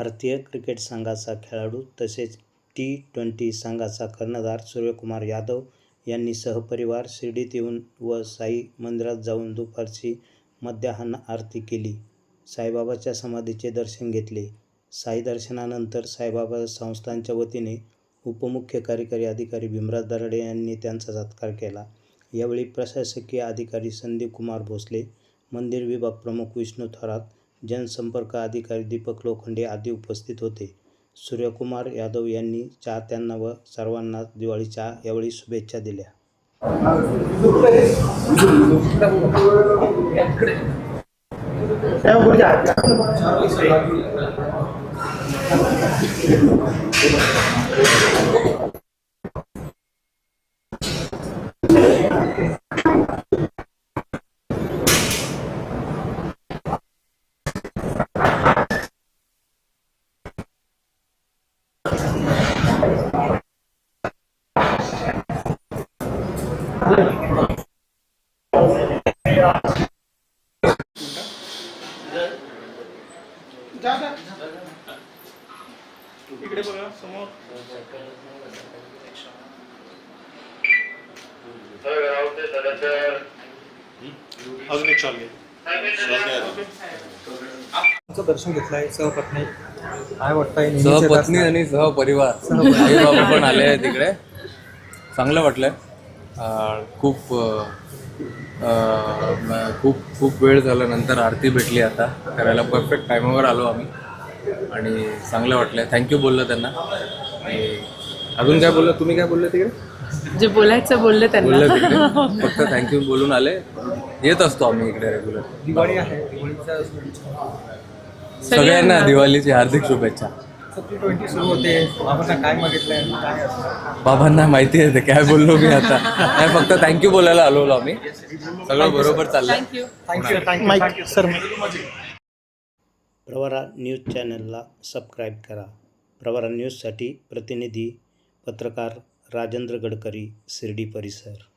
भारतीय क्रिकेट संघाचा खेळाडू तसेच टी ट्वेंटी संघाचा कर्णधार सूर्यकुमार यादव यांनी सहपरिवार शिर्डीत येऊन व साई मंदिरात जाऊन दुपारची मध्यान्ह आरती केली. साईबाबाच्या समाधीचे दर्शन घेतले. साई दर्शनानंतर साईबाबा संस्थांच्या वतीने उपमुख्य कार्यकारी अधिकारी भीमराज दराडे यांनी त्यांचा सत्कार केला. यावेळी प्रशासकीय अधिकारी संदीप कुमार भोसले, मंदिर विभाग प्रमुख विष्णू थोरात, जनसंपर्क अधिकारी दीपक लोखंडे आदी उपस्थित होते. सूर्यकुमार यादव यांनी चाहत्यांना व सर्वांना दिवाळीच्या यावेळी शुभेच्छा दिल्या. इकडे बघा समोर अजून एक शॉल घे. आमचं दर्शन घेतलंय सहपत्नी. काय वाटतंय सहपत्नी आणि सहपरिवार. आई बाबा पण आले आहे तिकडे चांगलं वाटलंय. खूप खूप खूप वेळ झाला नंतर आरती भेटली आता. करायला परफेक्ट टायमावर आलो आम्ही. आणि चांगलं वाटलंय थँक्यू बोललं त्यांना. आणि अजून काय बोललं? तुम्ही काय बोलले तिकडे? जे बोलायचं बोलले त्यांना. बोललं फक्त थँक्यू बोलून आले. येत असतो आम्ही इकडे रेग्युलर दिवाळी आहे. दिवाळीचा सगळ्यांना दिवाळीची हार्दिक शुभेच्छा. बाबांना माहिती आहे ते काय बोललो मी आता? नाही फक्त थँक्यू बोलायला आलो आम्ही. सगळं बरोबर चाललंय. Thank you thank you thank you sir Pravara news चॅनलला सबस्क्राईब करा. प्रवरा न्यूजसाठी प्रतिनिधी पत्रकार राजेंद्र गडकरी, शिर्डी परिसर.